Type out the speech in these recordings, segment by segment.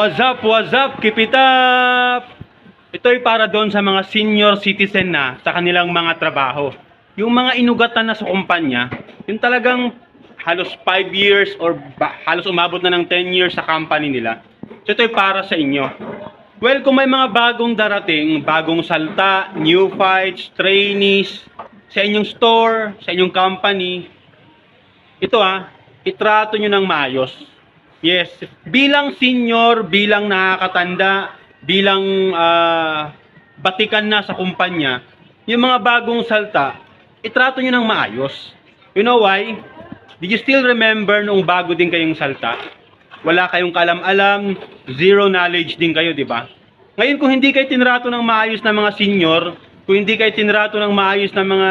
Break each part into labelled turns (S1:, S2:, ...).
S1: What's up, what's up, keep it up! Ito'y para doon sa mga senior citizen na sa kanilang mga trabaho. Yung mga inugatan na sa kumpanya, yung talagang halos 5 years or halos umabot na ng 10 years sa company nila. So ito'y para sa inyo. Well, kung may mga bagong darating, bagong salta, new fights, trainees, sa inyong store, sa inyong company, ito ah, itrato nyo ng maayos. Yes, bilang senior, bilang nakakatanda, bilang ah, batikan na sa kumpanya, yung mga bagong salta, itrato nyo ng maayos. You know why? Did you still remember nung bago din kayong salta? Wala kayong kalam-alam, zero knowledge din kayo, di ba? Ngayon, kung hindi kayo tinrato ng maayos ng mga senior, kung hindi kayo tinrato ng maayos ng mga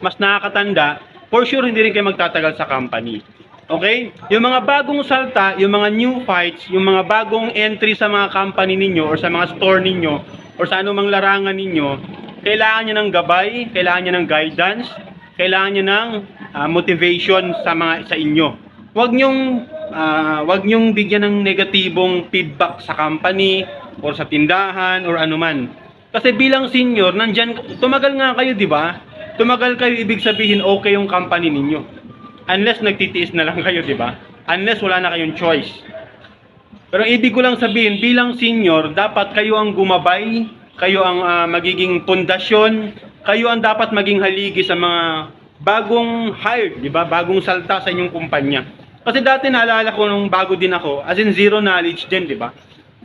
S1: mas nakakatanda, for sure hindi rin kayo magtatagal sa company. Okay? Yung mga bagong salta, yung mga new fights, yung mga bagong entry sa mga company ninyo or sa mga store ninyo or sa anumang larangan ninyo, kailangan nyo ng gabay, kailangan nyo ng guidance, kailangan nyo ng ah, motivation sa mga sa inyo. Huwag nyong ah, wag nyong bigyan ng negatibong feedback sa company or sa tindahan or anuman. Kasi bilang senior, nandyan, tumagal nga kayo, di ba? Tumagal kayo, ibig sabihin okay yung company ninyo. Unless nagtitiis na lang kayo, di ba? Unless wala na kayong choice. Pero ibig ko lang sabihin, bilang senior, dapat kayo ang gumabay, kayo ang ah, magiging pundasyon, kayo ang dapat maging haligi sa mga bagong hired, di ba? Bagong salta sa inyong kumpanya. Kasi dati naalala ko nung bago din ako, as in zero knowledge din, di ba?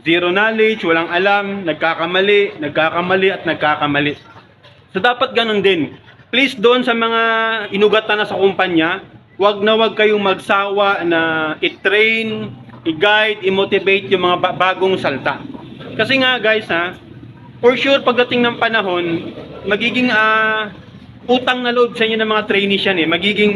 S1: Zero knowledge, walang alam, nagkakamali, nagkakamali at nagkakamali. So dapat ganun din. Please doon sa mga inugatan na sa kumpanya, wag na wag kayong magsawa na i-train, i-guide, i-motivate yung mga ba- bagong salta. Kasi nga guys ha, for sure pagdating ng panahon, magiging ah, utang na loob sa inyo ng mga trainees yan eh. Magiging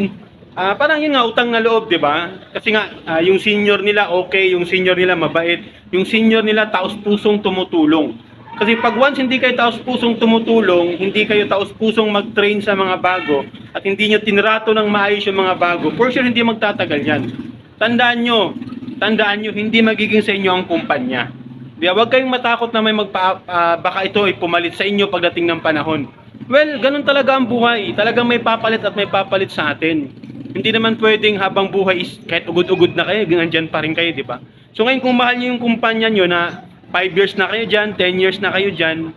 S1: ah, parang yun nga utang na loob, 'di ba? Kasi nga ah, yung senior nila okay, yung senior nila mabait, yung senior nila taos-pusong tumutulong. Kasi pag once hindi kayo taos-pusong tumutulong, hindi kayo taos-pusong mag-train sa mga bago, at hindi nyo tinrato ng maayos yung mga bago, for sure hindi magtatagal yan. Tandaan nyo, tandaan nyo, hindi magiging sa inyo ang kumpanya. Ba? Huwag kayong matakot na may magpa, ah, baka ito ay pumalit sa inyo pagdating ng panahon. Well, ganun talaga ang buhay. Talagang may papalit at may papalit sa atin. Hindi naman pwedeng habang buhay is kahit ugod-ugod na kayo, nandyan pa rin kayo, di ba? So ngayon kung mahal niyo yung kumpanya nyo na 5 years na kayo dyan, 10 years na kayo dyan,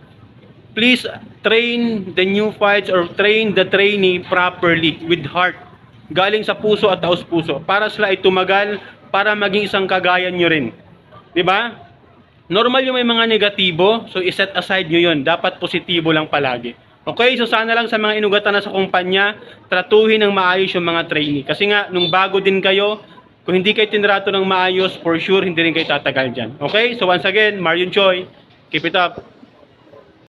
S1: please train the new fights or train the trainee properly with heart. Galing sa puso at taos puso para sila ay tumagal para maging isang kagayan nyo rin. ba? Normal yung may mga negatibo, so iset aside nyo yun. Dapat positibo lang palagi. Okay, so sana lang sa mga inugatan na sa kumpanya, tratuhin ng maayos yung mga trainee. Kasi nga, nung bago din kayo, kung hindi kayo tinrato ng maayos, for sure, hindi rin kayo tatagal dyan. Okay, so once again, Marion Choi, keep it up.